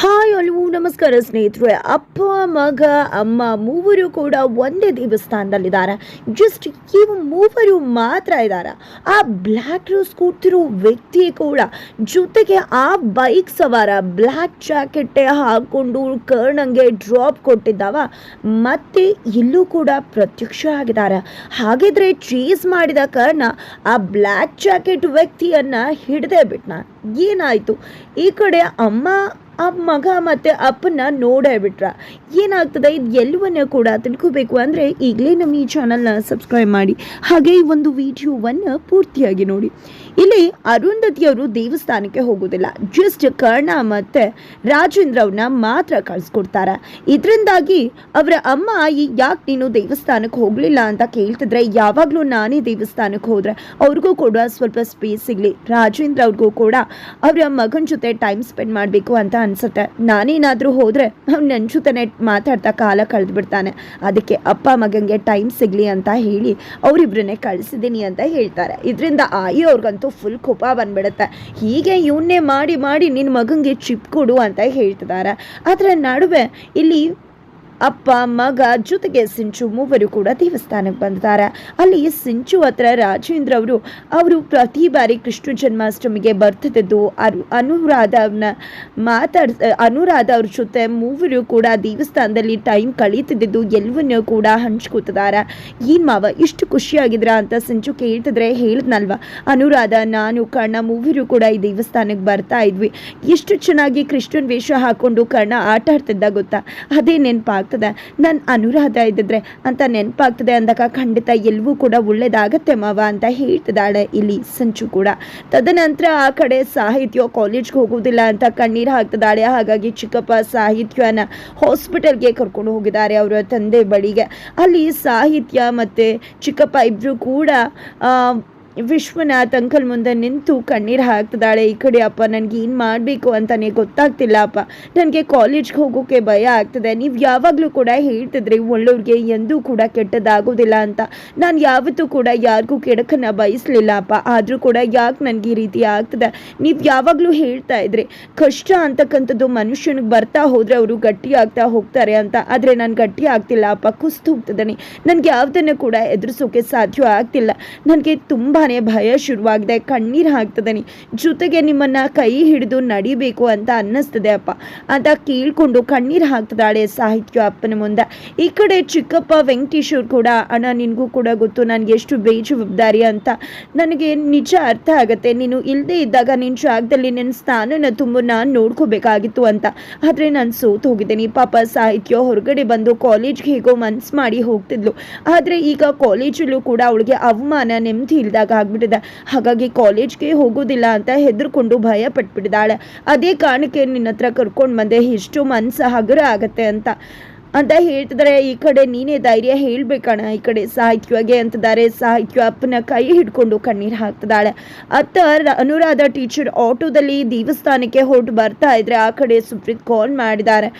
Hi ಅಲ್ವು ನಮಸ್ಕಾರ ಸ್ನೇಹಿತರೆ, ಅಪ್ಪ, ಮಗ, ಅಮ್ಮ ಮೂವರು ಕೂಡ ಒಂದೇ ದೇವಸ್ಥಾನದಲ್ಲಿದ್ದಾರೆ. ಜಸ್ಟ್ ಇವು ಮೂವರು ಮಾತ್ರ ಇದ್ದಾರೆ. ಆ ಬ್ಲ್ಯಾಕ್ ರೋಸ್ ಕೂತಿರೋ ವ್ಯಕ್ತಿ ಕೂಡ ಜೊತೆಗೆ ಆ ಬೈಕ್ ಸವಾರ ಬ್ಲ್ಯಾಕ್ ಜಾಕೆಟ್ ಹಾಕೊಂಡು ಕರ್ಣಂಗೆ ಡ್ರಾಪ್ ಕೊಟ್ಟಿದ್ದಾವ. ಮತ್ತೆ ಇಲ್ಲೂ ಕೂಡ ಪ್ರತ್ಯಕ್ಷ ಆಗಿದ್ದಾರೆ ಹಾಗಿದ್ರೆ ಚೇಸ್ ಮಾಡಿದ ಕರ್ಣ ಆ ಬ್ಲ್ಯಾಕ್ ಜಾಕೆಟ್ ವ್ಯಕ್ತಿಯನ್ನ ಹಿಡ್ದೇ ಬಿಟ್ನ. ಏನಾಯ್ತು? ಈ ಕಡೆ ಅಮ್ಮ ಆ ಮಗ ಮತ್ತೆ ಅಪ್ಪನ ನೋಡೇ ಬಿಟ್ರ. ಏನಾಗ್ತದೆ? ಇದು ಎಲ್ಲವನ್ನ ಕೂಡ ತಿಳ್ಕೋಬೇಕು ಅಂದರೆ ಈಗಲೇ ನಮ್ಮ ಈ ಚಾನಲ್ನ ಸಬ್ಸ್ಕ್ರೈಬ್ ಮಾಡಿ. ಹಾಗೆ ಈ ಒಂದು ವಿಡಿಯೋವನ್ನು ಪೂರ್ತಿಯಾಗಿ ನೋಡಿ. ಇಲ್ಲಿ ಅರುಂಧತಿಯವರು ದೇವಸ್ಥಾನಕ್ಕೆ ಹೋಗೋದಿಲ್ಲ ಜಸ್ಟ್ ಕರ್ಣ ಮತ್ತು ರಾಜೇಂದ್ರ ಅವ್ರನ್ನ ಮಾತ್ರ ಕಳ್ಸ್ಕೊಡ್ತಾರೆ. ಇದರಿಂದಾಗಿ ಅವರ ಅಮ್ಮ ಯಾಕೆ ನೀನು ದೇವಸ್ಥಾನಕ್ಕೆ ಹೋಗಲಿಲ್ಲ? ಅಂತ ಕೇಳ್ತಿದ್ರೆ, ಯಾವಾಗಲೂ ನಾನೇ ದೇವಸ್ಥಾನಕ್ಕೆ ಹೋದರೆ ಅವ್ರಿಗೂ ಕೂಡ ಸ್ವಲ್ಪ ಸ್ಪೇಸ್ ಸಿಗಲಿ. ರಾಜೇಂದ್ರ ಅವ್ರಿಗೂ ಕೂಡ ಅವರ ಮಗನ ಜೊತೆ ಟೈಮ್ ಸ್ಪೆಂಡ್ ಮಾಡಬೇಕು ಅಂತ ಅನ್ಸುತ್ತೆ. ನಾನೇನಾದರೂ ಹೋದರೆ ಅವ್ನು ನೆನ್ಸುತ್ತಾನೆ ಮಾತಾಡ್ತಾ ಕಾಲ ಕಳೆದು ಬಿಡ್ತಾನೆ ಅದಕ್ಕೆ ಅಪ್ಪ ಮಗನಿಗೆ ಟೈಮ್ ಸಿಗಲಿ ಅಂತ ಹೇಳಿ ಅವರಿಬ್ಬರನ್ನೇ ಕಳಿಸಿದ್ದೀನಿ ಅಂತ ಹೇಳ್ತಾರೆ. ಇದರಿಂದ ಆಯಿ ಅವ್ರಿಗಂತೂ ಫುಲ್ ಕೋಪ ಬಂದ್ಬಿಡುತ್ತೆ. ಹೀಗೆ ಇವನ್ನೇ ಮಾಡಿ ಮಾಡಿ ನಿನ್ನ ಮಗನಿಗೆ ಚಿಪ್ ಕೊಡು ಅಂತ ಹೇಳ್ತಿದ್ದಾರೆ. ಅದರ ನಡುವೆ ಇಲ್ಲಿ ಅಪ್ಪ, ಮಗ, ಜೊತೆಗೆ ಸಿಂಚು ಮೂವರು ಕೂಡ ದೇವಸ್ಥಾನಕ್ಕೆ ಬಂದಿದ್ದಾರೆ. ಅಲ್ಲಿ ಸಿಂಚು ಹತ್ರ ರಾಜೇಂದ್ರ ಅವರು ಅವರು ಪ್ರತಿ ಬಾರಿ ಕೃಷ್ಣ ಜನ್ಮಾಷ್ಟಮಿಗೆ ಬರ್ತಿದ್ದು ಅರು, ಅನುರಾಧವ್ನ ಮಾತಾಡ್, ಅನುರಾಧ ಅವ್ರ ಜೊತೆ ಮೂವರು ಕೂಡ ದೇವಸ್ಥಾನದಲ್ಲಿ ಟೈಮ್ ಕಳೀತಿದ್ದು ಎಲ್ಲವನ್ನೂ ಕೂಡ ಹಂಚ್ಕೊತಿದ್ದಾರೆ. ಈ ಮಾವ, ಇಷ್ಟು ಖುಷಿಯಾಗಿದ್ರ ಅಂತ ಸಿಂಚು ಕೇಳ್ತಿದ್ರೆ ಹೇಳಿದ್ನಲ್ವ? ಅನುರಾಧ, ನಾನು, ಕರ್ಣ ಮೂವರು ಕೂಡ ಈ ದೇವಸ್ಥಾನಕ್ಕೆ ಬರ್ತಾ ಇದ್ವಿ. ಎಷ್ಟು ಚೆನ್ನಾಗಿ ಕೃಷ್ಣನ್ ವೇಷ ಹಾಕೊಂಡು ಕರ್ಣ ಆಟ ಆಡ್ತಿದ್ದ ಗೊತ್ತಾ? ಅದೇ ನೆನಪಾಗ್ತದೆ ನನ್ನ ಅನುರಾಧ ಇದ್ದಿದ್ರೆ ಅಂತ ನೆನಪಾಗ್ತದೆ ಅಂದಾಗ ಖಂಡಿತ ಎಲ್ಲವೂ ಕೂಡ ಒಳ್ಳೇದಾಗತ್ತೆ ಮಾವ ಅಂತ ಹೇಳ್ತಿದ್ದಾಳೆ ಇಲ್ಲಿ ಸಂಚು ಕೂಡ. ತದನಂತರ ಆ ಕಡೆ ಸಾಹಿತ್ಯ ಕಾಲೇಜ್ಗೆ ಹೋಗೋದಿಲ್ಲ ಅಂತ ಕಣ್ಣೀರು ಹಾಕ್ತಿದ್ದಾಳೆ. ಹಾಗಾಗಿ ಚಿಕ್ಕಪ್ಪ ಸಾಹಿತ್ಯನ ಹಾಸ್ಪಿಟಲ್ಗೆ ಕರ್ಕೊಂಡು ಹೋಗಿದ್ದಾರೆ ಅವರ ತಂದೆ ಬಳಿಗೆ. ಅಲ್ಲಿ ಸಾಹಿತ್ಯ ಮತ್ತು ಚಿಕ್ಕಪ್ಪ ಇಬ್ಬರು ಕೂಡ ವಿಶ್ವನಾಥ್ ಅಂಕಲ್ ಮುಂದೆ ನಿಂತು ಕಣ್ಣೀರು ಹಾಕ್ತಿದ್ದಾಳೆ. ಈ ಕಡೆ ಅಪ್ಪ, ನನಗೆ ಏನು ಮಾಡಬೇಕು ಅಂತಲೇ ಗೊತ್ತಾಗ್ತಿಲ್ಲ ಅಪ್ಪ. ನನಗೆ ಕಾಲೇಜ್ಗೆ ಹೋಗೋಕೆ ಭಯ ಆಗ್ತದೆ. ನೀವು ಯಾವಾಗಲೂ ಕೂಡ ಹೇಳ್ತಿದ್ರಿ ಒಳ್ಳೋರಿಗೆ ಎಂದೂ ಕೂಡ ಕೆಟ್ಟದಾಗೋದಿಲ್ಲ ಅಂತ. ನಾನು ಯಾವತ್ತೂ ಕೂಡ ಯಾರಿಗೂ ಕೆಡಕನ್ನ ಬಯಸಲಿಲ್ಲ ಅಪ್ಪ. ಆದರೂ ಕೂಡ ಯಾಕೆ ನನಗೆ ಈ ರೀತಿ ಆಗ್ತದೆ? ನೀವು ಯಾವಾಗಲೂ ಹೇಳ್ತಾ ಇದ್ರಿ, ಕಷ್ಟ ಅಂತಕ್ಕಂಥದ್ದು ಮನುಷ್ಯನಿಗೆ ಬರ್ತಾ ಹೋದರೆ ಅವರು ಗಟ್ಟಿ ಆಗ್ತಾ ಹೋಗ್ತಾರೆ ಅಂತ. ಆದರೆ ನಾನು ಗಟ್ಟಿ ಆಗ್ತಿಲ್ಲ ಅಪ್ಪ. ಕುಸ್ತು ಹೋಗ್ತಿದ್ದಾನೆ. ನನಗೆ ಯಾವುದನ್ನು ಕೂಡ ಎದುರಿಸೋಕೆ ಸಾಧ್ಯ ಆಗ್ತಿಲ್ಲ. ನನಗೆ ತುಂಬಾ ಭಯ ಶುರುವಾಗಿದೆ. ಕಣ್ಣೀರು ಹಾಕ್ತಿದ್ದಾನೆ ಜೊತೆಗೆ ನಿಮ್ಮನ್ನ ಕೈ ಹಿಡಿದು ನಡಿಬೇಕು ಅಂತ ಅನ್ನಿಸ್ತದೆ ಅಪ್ಪ. ಅಂತ ಕೇಳಿಕೊಂಡು ಕಣ್ಣೀರು ಹಾಕ್ತದಾಳೆ ಸಾಹಿತ್ಯ ಅಪ್ಪನ ಮುಂದೆ. ಈ ಕಡೆ ಚಿಕ್ಕಪ್ಪ ವೆಂಕಟೇಶ್ವರ್ ಕೂಡ, ಅಣ್ಣ, ನಿನಗೂ ಕೂಡ ಗೊತ್ತು. ನನಗೆ ಎಷ್ಟು ಬೇಜವಾಬ್ದಾರಿ ಅಂತ. ನನಗೆ ನಿಜ ಅರ್ಥ ಆಗುತ್ತೆ. ನೀನು ಇಲ್ಲದೆ ಇದ್ದಾಗ ನಿನ್ನ ಜಾಗದಲ್ಲಿ ನಿನ್ನ ಸ್ಥಾನನ ತುಂಬ. ನಾನು ನೋಡ್ಕೋಬೇಕಾಗಿತ್ತು ಅಂತ. ಆದರೆ ನಾನು ಸೋತು ಹೋಗಿದ್ದೀನಿ. ಪಾಪ ಸಾಹಿತ್ಯ ಹೊರಗಡೆ ಬಂದು ಕಾಲೇಜ್ಗೆ ಹೇಗೋ ಮನ್ಸು ಮಾಡಿ ಹೋಗ್ತಿದ್ಲು. ಆದರೆ ಈಗ ಕಾಲೇಜಲ್ಲೂ ಕೂಡ ಅವಳಿಗೆ ಅವಮಾನ, ನೆಮ್ಮದಿ ಇಲ್ದಾಗ ಆಗ್ಬಿಟ್ಟಿದೆ. ಹಾಗಾಗಿ ಕಾಲೇಜ್ಗೆ ಹೋಗೋದಿಲ್ಲ ಅಂತ ಹೆದರ್ಕೊಂಡು ಭಯ ಪಟ್ಬಿಟ್ಟಿದ್ದಾಳೆ. ಅದೇ ಕಾರಣಕ್ಕೆ ನಿನ್ನ ಹತ್ರ ಕರ್ಕೊಂಡು ಬಂದೆ. ಎಷ್ಟು ಮನಸ್ಸು ಹಗುರ ಆಗತ್ತೆ ಅಂತ. ಅಂತ ಹೇಳ್ತಿದ್ದಾರೆ ಈ ಕಡೆ ನೀನೇ ಧೈರ್ಯ ಹೇಳ್ಬೇಕಣ. ಈ ಕಡೆ ಸಾಹಿತ್ಯವಾಗೆ ಅಂತಿದ್ದಾರೆ. ಸಾಹಿತ್ಯ ಅಪ್ಪನ ಕೈ ಹಿಡ್ಕೊಂಡು ಕಣ್ಣೀರು ಹಾಕ್ತಿದ್ದಾಳೆ. ಅತ್ತ ಅನುರಾಧ ಟೀಚರ್ ಆಟೋದಲ್ಲಿ ದೇವಸ್ಥಾನಕ್ಕೆ ಹೊರಟು ಬರ್ತಾ ಇದ್ರೆ ಆ ಕಡೆ ಸುಪ್ರೀತ್ ಕಾಲ್ ಮಾಡಿದ್ದಾರೆ.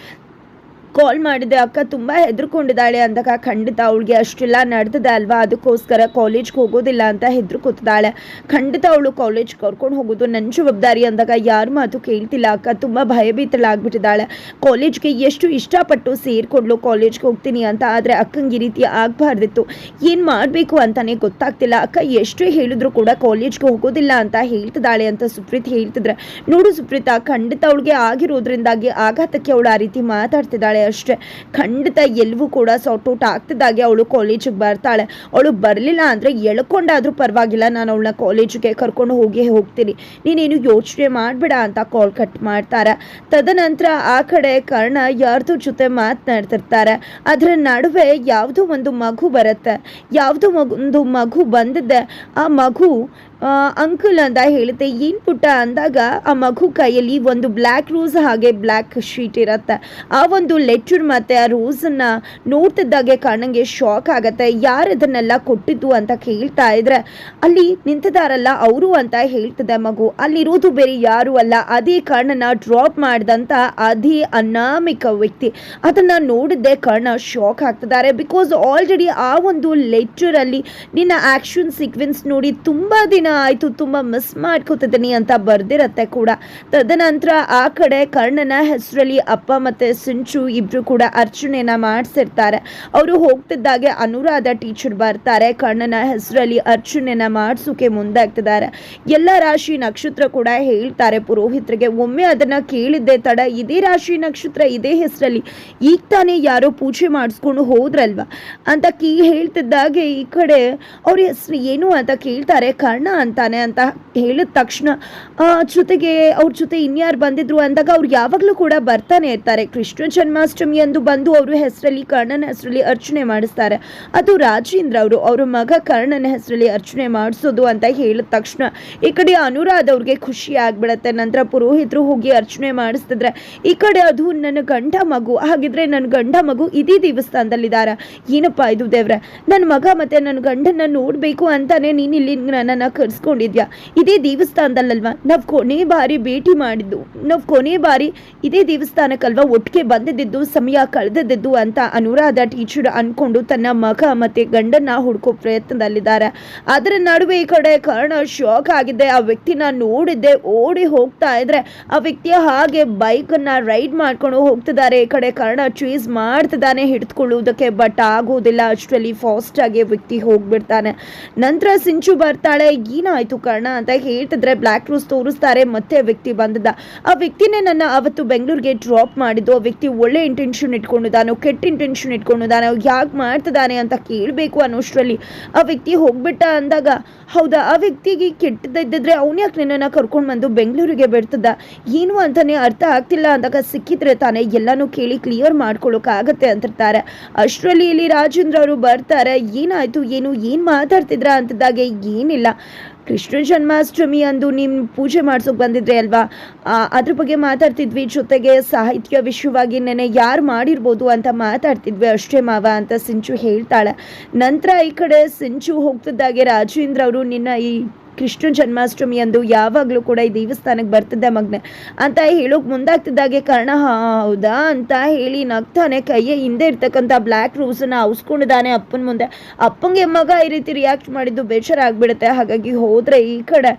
ಕಾಲ್ ಮಾಡಿದೆ, ಅಕ್ಕ ತುಂಬ ಹೆದರ್ಕೊಂಡಿದ್ದಾಳೆ ಅಂದಾಗ ಖಂಡಿತ ಅವಳಿಗೆ ಅಷ್ಟೆಲ್ಲ, ನಡೆದಿದೆ ಅಲ್ವಾ? ಅದಕ್ಕೋಸ್ಕರ ಕಾಲೇಜ್ಗೆ ಹೋಗೋದಿಲ್ಲ ಅಂತ ಹೆದರ್ಕೊತಿದ್ದಾಳೆ ಖಂಡಿತ ಅವಳು ಕಾಲೇಜ್ ಕರ್ಕೊಂಡು ಹೋಗೋದು ನನ್ನ ಜವಾಬ್ದಾರಿ ಅಂದಾಗ ಯಾರು ಮಾತು ಕೇಳ್ತಿಲ್ಲ. ಅಕ್ಕ ತುಂಬ ಭಯಭೀತಳಾಗ್ಬಿಟ್ಟಿದ್ದಾಳೆ ಕಾಲೇಜ್ಗೆ ಎಷ್ಟು ಇಷ್ಟಪಟ್ಟು ಸೇರಿಕೊಂಡ್ಲು ಕಾಲೇಜ್ಗೆ ಹೋಗ್ತೀನಿ ಅಂತ. ಆದರೆ ಅಕ್ಕಂಗೆ ಈ ರೀತಿ ಆಗಬಾರ್ದಿತ್ತು. ಏನು ಮಾಡಬೇಕು ಅಂತಾನೆ ಗೊತ್ತಾಗ್ತಿಲ್ಲ. ಅಕ್ಕ ಎಷ್ಟು ಹೇಳಿದ್ರು ಕೂಡ ಕಾಲೇಜ್ಗೆ ಹೋಗೋದಿಲ್ಲ ಅಂತ ಹೇಳ್ತಿದ್ದಾಳೆ ಅಂತ ಸುಪ್ರೀತ್ ಹೇಳ್ತಿದ್ರೆ. ನೋಡು ಸುಪ್ರೀತ, ಖಂಡಿತ ಅವಳಿಗೆ ಆಗಿರೋದ್ರಿಂದಾಗಿ ಆಘಾತಕ್ಕೆ ಅವಳು ಆ ರೀತಿ ಮಾತಾಡ್ತಿದ್ದಾಳೆ ಅಷ್ಟೇ. ಖಂಡಿತ ಎಲ್ಲವೂ ಕೂಡ ಸಾರ್ಟ್ ಔಟ್ ಆಗ್ತಿದ್ದಾಗೆ ಅವಳು ಕಾಲೇಜಿಗೆ ಬರ್ತಾಳೆ. ಅವಳು ಬರಲಿಲ್ಲ ಅಂದರೆ ಎಳ್ಕೊಂಡಾದರೂ ಪರವಾಗಿಲ್ಲ. ನಾನು ಅವಳನ್ನ ಕಾಲೇಜಿಗೆ ಕರ್ಕೊಂಡು ಹೋಗಿ ಹೋಗ್ತೀನಿ. ನೀನೇನು ಯೋಚನೆ ಮಾಡಬೇಡ ಅಂತ ಕಾಲ್ ಕಟ್ ಮಾಡ್ತಾರೆ. ತದನಂತರ ಆ ಕಡೆ ಕರ್ಣ ಯಾರ್ದೋ ಜೊತೆ ಮಾತನಾಡ್ತಿರ್ತಾರೆ. ಅದರ ನಡುವೆ ಯಾವುದೋ ಒಂದು ಮಗು ಬರುತ್ತೆ. ಯಾವುದೋ ಒಂದು ಮಗು ಬಂದಿದ್ದೆ ಆ ಮಗು ಅಂಕಲ್ ಅಂತ ಹೇಳುತ್ತೆ. ಏನು ಪುಟ್ಟ ಅಂದಾಗ ಆ ಮಗು ಕೈಯಲ್ಲಿ ಒಂದು ಬ್ಲ್ಯಾಕ್ ರೋಸ್ ಹಾಗೆ ಬ್ಲ್ಯಾಕ್ ಶೀಟ್ ಇರುತ್ತೆ. ಆ ಒಂದು ಲೆಟರ್ ಮತ್ತು ಆ ರೋಸನ್ನು ನೋಡ್ತಿದ್ದಾಗೆ ಕಾಣಂಗೆ ಶಾಕ್ ಆಗುತ್ತೆ. ಯಾರು ಇದನ್ನೆಲ್ಲ ಕೊಟ್ಟಿದ್ದು ಅಂತ ಕೇಳ್ತಾ ಇದ್ರೆ, ಅಲ್ಲಿ ನಿಂತಿದಾರಲ್ಲ ಅವರು ಅಂತ ಹೇಳ್ತಿದೆ ಮಗು. ಅಲ್ಲಿರೋದು ಬೇರೆ ಯಾರು ಅಲ್ಲ. ಅದೇ ಕಾರಣನ ಡ್ರಾಪ್ ಮಾಡಿದಂಥ ಅದೇ ಅನಾಮಿಕ ವ್ಯಕ್ತಿ. ಅದನ್ನ ನೋಡಿದ್ದೆ ಕರ್ಣ ಶಾಕ್ ಆಗ್ತಿದ್ದಾರೆ. ಬಿಕಾಸ್ ಆಲ್ರೆಡಿ ಆ ಒಂದು ಲೆಟರಲ್ಲಿ ನಿನ್ನ ಆಕ್ಷನ್ ಸೀಕ್ವೆನ್ಸ್ ನೋಡಿ ತುಂಬ ದಿನ ಏನಾಯ್ತು ತುಂಬ ಮಿಸ್ ಮಾಡ್ಕೋತಿದ್ದೀನಿ ಅಂತ ಬರ್ದಿರತ್ತೆ ಕೂಡ. ತದನಂತರ ಆ ಕಡೆ ಕರ್ಣನ ಹೆಸರಲ್ಲಿ ಅಪ್ಪ ಮತ್ತೆ ಸಿಂಚು ಇಬ್ರು ಕೂಡ ಅರ್ಚನೆಯನ್ನ ಮಾಡಿಸಿರ್ತಾರೆ. ಅವರು ಹೋಗ್ತಿದ್ದಾಗೆ ಅನುರಾಧ ಟೀಚರ್ ಬರ್ತಾರೆ. ಕರ್ಣನ ಹೆಸರಲ್ಲಿ ಅರ್ಚನೆಯನ್ನ ಮಾಡಿಸೋಕೆ ಮುಂದಾಗ್ತಿದ್ದಾರೆ. ಎಲ್ಲ ರಾಶಿ ನಕ್ಷತ್ರ ಕೂಡ ಹೇಳ್ತಾರೆ ಪುರೋಹಿತರಿಗೆ. ಒಮ್ಮೆ ಅದನ್ನ ಕೇಳಿದ್ದೆ ತಡ, ಇದೇ ರಾಶಿ ನಕ್ಷತ್ರ ಇದೇ ಹೆಸರಲ್ಲಿ, ಈಗ ತಾನೇ ಯಾರೋ ಪೂಜೆ ಮಾಡಿಸ್ಕೊಂಡು ಹೋದ್ರಲ್ವಾ? ಅಂತ ಕೀ ಹೇಳ್ತಿದ್ದಾಗೆ ಈ ಕಡೆ, ಅವ್ರ ಹೆಸರು ಏನು ಅಂತ ಕೇಳ್ತಾರೆ. ಕರ್ಣ ಅಂತಾನೆ ಅಂತ ಹೇಳಿದ ತಕ್ಷಣ ಜೊತೆಗೆ ಅವ್ರ ಜೊತೆ ಇನ್ಯಾರು ಬಂದಿದ್ರು ಅಂದಾಗ ಅವ್ರು ಯಾವಾಗಲೂ ಕೂಡ ಬರ್ತಾನೆ ಇರ್ತಾರೆ. ಕೃಷ್ಣ ಜನ್ಮಾಷ್ಟಮಿ ಎಂದು ಬಂದು ಅವರು ಹೆಸರಲ್ಲಿ ಕರ್ಣನ ಹೆಸರಲ್ಲಿ ಅರ್ಚನೆ ಮಾಡಿಸ್ತಾರೆ. ಅದು ರಾಜೇಂದ್ರ ಅವರು, ಅವ್ರ ಮಗ ಕರ್ಣನ ಹೆಸರಲ್ಲಿ ಅರ್ಚನೆ ಮಾಡಿಸೋದು ಅಂತ ಹೇಳಿದ ತಕ್ಷಣ ಈ ಕಡೆ ಅನುರಾಧ ಅವ್ರಿಗೆ ಖುಷಿ ಆಗ್ಬಿಡತ್ತೆ. ನಂತರ ಪುರೋಹಿತರು ಹೋಗಿ ಅರ್ಚನೆ ಮಾಡಿಸ್ತಿದ್ರೆ ಈ ಕಡೆ ಅದು ನನ್ನ ಗಂಡ ಮಗು, ಹಾಗಿದ್ರೆ ನನ್ನ ಗಂಡ ಮಗು ಇದೇ ದೇವಸ್ಥಾನದಲ್ಲಿದ್ದಾರೆ. ಏನಪ್ಪ ಇದು ದೇವ್ರೆ? ನನ್ನ ಮಗ ಮತ್ತೆ ನನ್ನ ಗಂಡನ ನೋಡಬೇಕು ಅಂತಾನೆ ನೀನು ಇಲ್ಲಿ ನನ್ನನ್ನು ಕರ್ಸ್ಕೊಂಡಿದ್ಯಾ ಇದೇ ದೇವಸ್ಥಾನದಲ್ಲಲ್ವಾ? ನಾವು ಕೊನೆ ಬಾರಿ ಭೇಟಿ ಮಾಡಿದ್ದು, ನಾವು ಕೊನೆ ಬಾರಿ ಇದೇ ದೇವಸ್ಥಾನಕ್ಕಲ್ವಾ ಒಟ್ಟಿಗೆ ಬಂದಿದ್ದು, ಸಮಯ ಕಳೆದಿದ್ದು ಅಂತ ಅನುರಾಧ ಟೀಚರ್ ಅನ್ಕೊಂಡು ತನ್ನ ಮಗ ಮತ್ತೆ ಗಂಡನ್ನ ಹುಡ್ಕೋ ಪ್ರಯತ್ನದಲ್ಲಿದ್ದಾರೆ. ಅದರ ನಡುವೆ ಈ ಕಡೆ ಕರ್ಣ ಶಾಕ್ ಆಗಿದೆ. ಆ ವ್ಯಕ್ತಿನ ನೋಡಿದ್ದೆ, ಓಡಿ ಹೋಗ್ತಾ ಇದ್ರೆ ಆ ವ್ಯಕ್ತಿಯ ಹಾಗೆ ಬೈಕನ್ನ ರೈಡ್ ಮಾಡ್ಕೊಂಡು ಹೋಗ್ತಿದ್ದಾರೆ. ಈ ಕಡೆ ಕರ್ಣ ಚೇಸ್ ಮಾಡ್ತಿದ್ದಾನೆ, ಹಿಡಿದುಕೊಳ್ಳುವುದಕ್ಕೆ ಬಟ್ ಆಗೋದಿಲ್ಲ ಅಷ್ಟರಲ್ಲಿ ಫಾಸ್ಟ್ ಆಗಿ ವ್ಯಕ್ತಿ ಹೋಗ್ಬಿಡ್ತಾನೆ. ನಂತರ ಸಿಂಚು ಬರ್ತಾಳೆ ಏನಾಯ್ತು ಕರ್ಣ ಅಂತ ಹೇಳ್ತಿದ್ರೆ ಬ್ಲ್ಯಾಕ್ ರೂಸ್ ತೋರಿಸ್ತಾರೆ, ಮತ್ತೆ ವ್ಯಕ್ತಿ ಬಂದದ. ಆ ವ್ಯಕ್ತಿನೇ ನನ್ನ ಅವತ್ತು ಬೆಂಗಳೂರಿಗೆ ಡ್ರಾಪ್ ಮಾಡಿದ್ದು. ಆ ವ್ಯಕ್ತಿ ಒಳ್ಳೆ ಇಂಟೆನ್ಷನ್ ಇಟ್ಕೊಂಡಿದ್ದಾನು, ಕೆಟ್ಟ ಇಂಟೆನ್ಷನ್ ಇಟ್ಕೊಂಡಿದ್ದಾನೆ ಯಾಕೆ ಮಾಡ್ತಿದ್ದಾನೆ ಅಂತ ಕೇಳಬೇಕು ಅನ್ನೋಷ್ಟರಲ್ಲಿ ಆ ವ್ಯಕ್ತಿ ಹೋಗ್ಬಿಟ್ಟ ಅಂದಾಗ, ಹೌದಾ, ಆ ವ್ಯಕ್ತಿಗೆ ಕೆಟ್ಟದಿದ್ದರೆ ಅವ್ನು ಯಾಕೆ ನಿನ್ನನ್ನು ಕರ್ಕೊಂಡು ಬಂದು ಬೆಂಗಳೂರಿಗೆ ಬಿಡ್ತದ? ಏನು ಅಂತಲೇ ಅರ್ಥ ಆಗ್ತಿಲ್ಲ ಅಂದಾಗ ಸಿಕ್ಕಿದ್ರೆ ತಾನೇ ಎಲ್ಲನೂ ಕೇಳಿ ಕ್ಲಿಯರ್ ಮಾಡ್ಕೊಳ್ಳೋಕ್ಕಾಗತ್ತೆ ಅಂತಿರ್ತಾರೆ. ಅಷ್ಟರಲ್ಲಿ ಇಲ್ಲಿ ರಾಜೇಂದ್ರ ಅವರು ಬರ್ತಾರೆ, ಏನಾಯಿತು, ಏನು ಏನು ಮಾತಾಡ್ತಿದ್ರ ಅಂತಿದ್ದಾಗೆ ಏನಿಲ್ಲ. ಕೃಷ್ಣ ಜನ್ಮಾಷ್ಟಮಿ ಅಂದು ನಿಮ್ಮ ಪೂಜೆ ಮಾಡ್ಸೋಕೆ ಬಂದಿದ್ರೆ ಅಲ್ವಾ? ಅದ್ರ ಬಗ್ಗೆ ಮಾತಾಡ್ತಿದ್ವಿ. ಜೊತೆಗೆ ಸಾಹಿತ್ಯ ವಿಷಯವಾಗಿ ನೆನೆ ಯಾರು ಮಾಡಿರ್ಬೋದು ಅಂತ ಮಾತಾಡ್ತಿದ್ವಿ. ಅಷ್ಟೇ ಮಾವ ಅಂತ ಸಿಂಚು ಹೇಳ್ತಾಳೆ. ನಂತರ ಈ ಕಡೆ ಸಿಂಚು ಹೋಗ್ತಿದ್ದಾಗೆ ರಾಜೇಂದ್ರ ಅವರು ನಿನ್ನ ಈ ಕೃಷ್ಣ ಜನ್ಮಾಷ್ಟಮಿ ಅಂದು ಯಾವಾಗಲೂ ಕೂಡ ಈ ದೇವಸ್ಥಾನಕ್ಕೆ ಬರ್ತಿದ್ದೆ ಮಗ್ನೆ. ಅಂತ ಹೇಳೋಕೆ ಮುಂದಾಗ್ತಿದ್ದಾಗೆ ಕರ್ಣ "ಹಾ, ಹೌದಾ? ಅಂತ ಹೇಳಿ ನಗ್ತಾನೆ ಕೈಯ ಹಿಂದೆ ಇರ್ತಕ್ಕಂಥ ಬ್ಲ್ಯಾಕ್ ರೂಸನ್ನ ಅವಸ್ಕೊಂಡಿದ್ದಾನೆ ಅಪ್ಪನ ಮುಂದೆ. ಅಪ್ಪಂಗೆ ಮಗ ಈ ರೀತಿ ರಿಯಾಕ್ಟ್ ಮಾಡಿದ್ದು ಬೇಜಾರಾಗ್ಬಿಡುತ್ತೆ. ಹಾಗಾಗಿ ಹೋದರೆ ಈ ಕಡೆ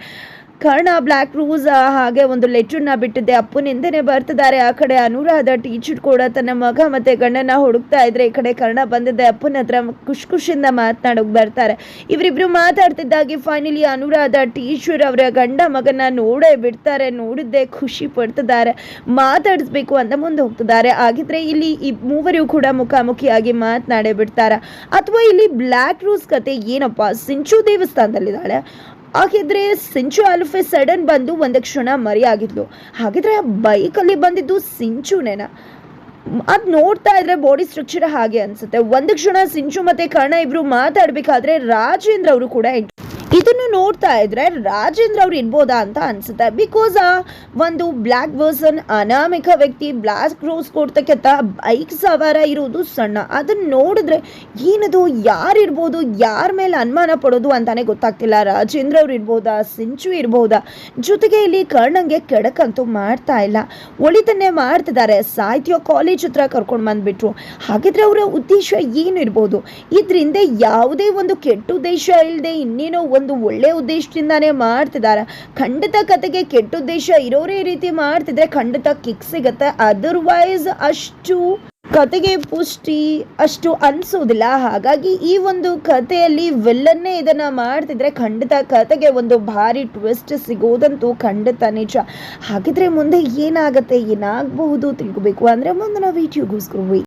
ಕರ್ಣ ಬ್ಲ್ಯಾಕ್ ರೂಸ್ ಹಾಗೆ ಒಂದು ಲೆಟ್ರನ್ನ ಬಿಟ್ಟಿದ್ದೆ ಅಪ್ಪು ಹಿಂದೆನೆ ಬರ್ತಿದ್ದಾರೆ. ಆ ಕಡೆ ಅನುರಾಧ ಟೀಚರ್ ಕೂಡ ತನ್ನ ಮಗ ಮತ್ತೆ ಗಂಡನ ಹುಡುಕ್ತಾ ಇದ್ರೆ ಈ ಕಡೆ ಕರ್ಣ ಬಂದಿದ್ದೆ ಅಪ್ಪನ ಹತ್ರ ಖುಷಿ ಖುಷಿಯಿಂದ ಮಾತನಾಡೋಕೆ ಬರ್ತಾರೆ. ಇವರಿಬ್ರು ಮಾತಾಡ್ತಿದ್ದಾಗಿ ಫೈನಲಿ ಅನುರಾಧ ಟೀಚರ್ ಅವರ ಗಂಡ ಮಗನ ನೋಡೇ ಬಿಡ್ತಾರೆ. ನೋಡಿದ್ದೆ ಖುಷಿ ಪಡ್ತಿದ್ದಾರೆ. ಮಾತಾಡಿಸ್ಬೇಕು ಅಂತ ಮುಂದೆ ಹೋಗ್ತಿದ್ದಾರೆ. ಹಾಗಿದ್ರೆ ಇಲ್ಲಿ ಈ ಮೂವರು ಕೂಡ ಮುಖಾಮುಖಿಯಾಗಿ ಮಾತನಾಡೇ ಬಿಡ್ತಾರೆ? ಅಥವಾ ಇಲ್ಲಿ ಬ್ಲ್ಯಾಕ್ ರೂಸ್ ಕತೆ ಏನಪ್ಪ? ಸಿಂಚು ದೇವಸ್ಥಾನದಲ್ಲಿದ್ದಾಳೆ. ಹಾಗಿದ್ರೆ ಸಿಂಚು ಅಲ್ಫೆ ಸಡನ್ ಬಂದು ಒಂದು ಕ್ಷಣ ಮರೆಯಾಗಿದ್ಲು. ಹಾಗಿದ್ರೆ ಆ ಬೈಕಲ್ಲಿ ಬಂದಿದ್ದು ಸಿಂಚುನೇನ? ಅದ್ ನೋಡ್ತಾ ಇದ್ರೆ ಬಾಡಿ ಸ್ಟ್ರಕ್ಚರ್ ಹಾಗೆ ಅನ್ಸುತ್ತೆ. ಒಂದು ಕ್ಷಣ ಸಿಂಚು ಮತ್ತೆ ಕರ್ಣ ಇಬ್ರು ಮಾತಾಡ್ಬೇಕಾದ್ರೆ ರಾಜೇಂದ್ರ ಅವರು ಕೂಡ ಇದನ್ನು ನೋಡ್ತಾ ಇದ್ರೆ ರಾಜೇಂದ್ರ ಅವ್ರು ಇರ್ಬೋದಾ ಅಂತ ಅನ್ಸುತ್ತೆ. ಬಿಕಾಸ್ ಒಂದು ಬ್ಲ್ಯಾಕ್ ವರ್ಸನ್ ಅನಾಮಿಕ ವ್ಯಕ್ತಿ ಬ್ಲ್ಯಾಕ್ ರೋಸ್ ಕೊಡ್ತಕ್ಕಂಥ ಬೈಕ್ ಸವಾರ ಇರೋದು ಸಣ್ಣ. ಅದನ್ನ ನೋಡಿದ್ರೆ ಏನದು ಯಾರಿರ್ಬೋದು ಯಾರ ಮೇಲೆ ಅನುಮಾನ ಪಡೋದು ಅಂತಾನೆ ಗೊತ್ತಾಗ್ತಿಲ್ಲ. ರಾಜೇಂದ್ರ ಅವ್ರು ಇರ್ಬೋದಾ, ಸಿಂಚು ಇರ್ಬೋದಾ? ಜೊತೆಗೆ ಇಲ್ಲಿ ಕರ್ಣಂಗೆ ಕೆಡಕಂತೂ ಮಾಡ್ತಾ ಇಲ್ಲ. ಒಳಿತನ್ನೇ ಮಾಡ್ತಿದ್ದಾರೆ. ಸಾಹಿತ್ಯ ಕಾಲೇಜ್ ಹತ್ರ ಕರ್ಕೊಂಡು ಬಂದ್ಬಿಟ್ರು. ಹಾಗಿದ್ರೆ ಅವರ ಉದ್ದೇಶ ಏನು ಇರ್ಬೋದು? ಇದರಿಂದ ಯಾವುದೇ ಒಂದು ಕೆಟ್ಟ ಉದ್ದೇಶ ಇಲ್ಲದೆ ಇನ್ನೇನೋ ಒಂದು ಒಳ್ಳೆ ಉದ್ದೇಶದಿಂದಾನೇ ಮಾಡ್ತಿದ್ದಾರೆ. ಖಂಡಿತ ಕತೆಗೆ ಕೆಟ್ಟ ಉದ್ದೇಶ ಇರೋರೇ ರೀತಿ ಮಾಡ್ತಿದ್ರೆ ಖಂಡಿತ ಕಿಕ್ ಸಿಗತ್ತೆ. ಅದರ್ವೈಸ್ ಅಷ್ಟು ಕತೆಗೆ ಪುಷ್ಟಿ, ಅಷ್ಟು ಅನ್ಸೋದಿಲ್ಲ. ಹಾಗಾಗಿ ಈ ಒಂದು ಕಥೆಯಲ್ಲಿ ವೆಲ್ಲನ್ನೇ ಇದನ್ನ ಮಾಡ್ತಿದ್ರೆ ಖಂಡಿತ ಕತೆಗೆ ಒಂದು ಭಾರಿ ಟ್ವಿಸ್ಟ್ ಸಿಗೋದಂತೂ ಖಂಡಿತ ನಿಜ. ಹಾಗಿದ್ರೆ ಮುಂದೆ ಏನಾಗತ್ತೆ, ಏನಾಗಬಹುದು ತಿಳ್ಕೊಬೇಕು. ಅಂದ್ರೆ ಮುಂದಿನ ವಿಡಿಯೋಗೋಸ್ಕರ